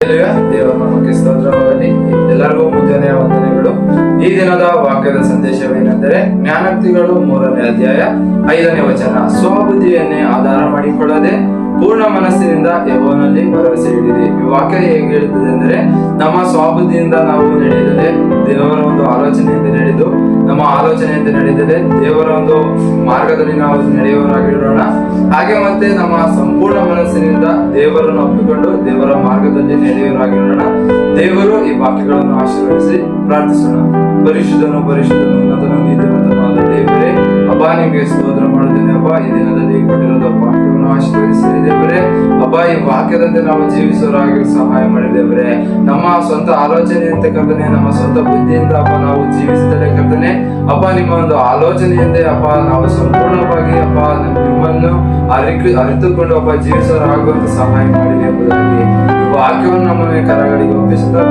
ದೇವರ ನಾಮಕ್ಕೆ ಸ್ತೋತ್ರವಾಗಲಿ ಎಲ್ಲರಿಗೂ ಮುಂಜಾನೆಯ ವಂದನೆಗಳು. ಈ ದಿನದ ವಾಕ್ಯದ ಸಂದೇಶವೇನೆಂದರೆ ಜ್ಞಾನಕ್ತಿಗಳು ಮೂರನೇ ಅಧ್ಯಾಯ ಐದನೇ ವಚನ. ಸ್ವಬುದ್ಧಿಯನ್ನೇ ಆಧಾರ ಮಾಡಿಕೊಳ್ಳದೆ, ಪೂರ್ಣ ಮನಸ್ಸಿನಿಂದ ಯಹೋನಲ್ಲಿ ಭರವಸೆ ಇಡಿರಿ ಈ ವಾಕ್ಯ ಹೇಗೆ ಹೇಳುತ್ತದೆ ಅಂದರೆ ನಮ್ಮ ಸ್ವಬುದ್ಧಿಯಿಂದ ನಾವು ನಡೆಯದೆ ದೇವರ ಒಂದು ಆಲೋಚನೆಯಿಂದ ನಡೆದು ನಮ್ಮ ಆಲೋಚನೆಯಂತೆ ನಡೀತದೆ. ದೇವರ ಒಂದು ಮಾರ್ಗದಲ್ಲಿ ನಾವು ನಡೆಯುವವರಾಗಿರೋಣ. ಹಾಗೆ ಮತ್ತೆ ನಮ್ಮ ಸಂಪೂರ್ಣ ಮನಸ್ಸಿನಿಂದ ದೇವರನ್ನು ಒಪ್ಪಿಕೊಂಡು ದೇವರ ಮಾರ್ಗದಲ್ಲಿ ನಡೆಯುವವರಾಗಿರೋಣ. ದೇವರು ಈ ವಾಕ್ಯಗಳನ್ನು ಆಶೀರ್ವದಿಸಿ ಪ್ರಾರ್ಥಿಸೋಣ. ಪರಿಶುದ್ಧನು ಪರಿಶುದ್ಧನು ಅದನ್ನು ದೇವರೇ. ಅಬ್ಬ, ನಿಮಗೆ ಸ್ತೋತ್ರ ಮಾಡುತ್ತೇನೆ ಅಬ್ಬ. ಈ ದಿನದಲ್ಲಿ ಕೊಟ್ಟಿರೋದ ವಾಕ್ಯವನ್ನು ಆಶೀರ್ವದಿಸಿ ದೇವರೇ. ಅಬ್ಬ, ಈ ವಾಕ್ಯದಂತೆ ನಾವು ಜೀವಿಸುವರಾಗಿ ಸಹಾಯ ಮಾಡಿ ದೇವರೇ. ನಮ್ಮ ಸ್ವಂತ ಆಲೋಚನೆ ಕರ್ತನೆ, ನಮ್ಮ ಸ್ವಂತ ಬುದ್ಧಿಯಿಂದ ಅಪ್ಪ ನಾವು ಕರ್ತನೆ ಅಪ್ಪ, ನಿಮ್ಮ ಒಂದು ಆಲೋಚನೆಯಿಂದ ಅಪ್ಪ, ನಾವು ಸಂಪೂರ್ಣವಾಗಿ ಅಪ್ಪ, ನಿಮ್ಮನ್ನು ಅರಿತು ಅರಿತುಕೊಂಡು ಅಪ್ಪ ಜೀವಿಸುವರಾಗುವಂತ ಸಹಾಯ ಮಾಡಿದೆ ಎಂಬುದಾಗಿ ವಾಕ್ಯವನ್ನು ನಮ್ಮನ್ನು ಕರಗಳಿಗೆ ಒಪ್ಪಿಸುತ್ತಾ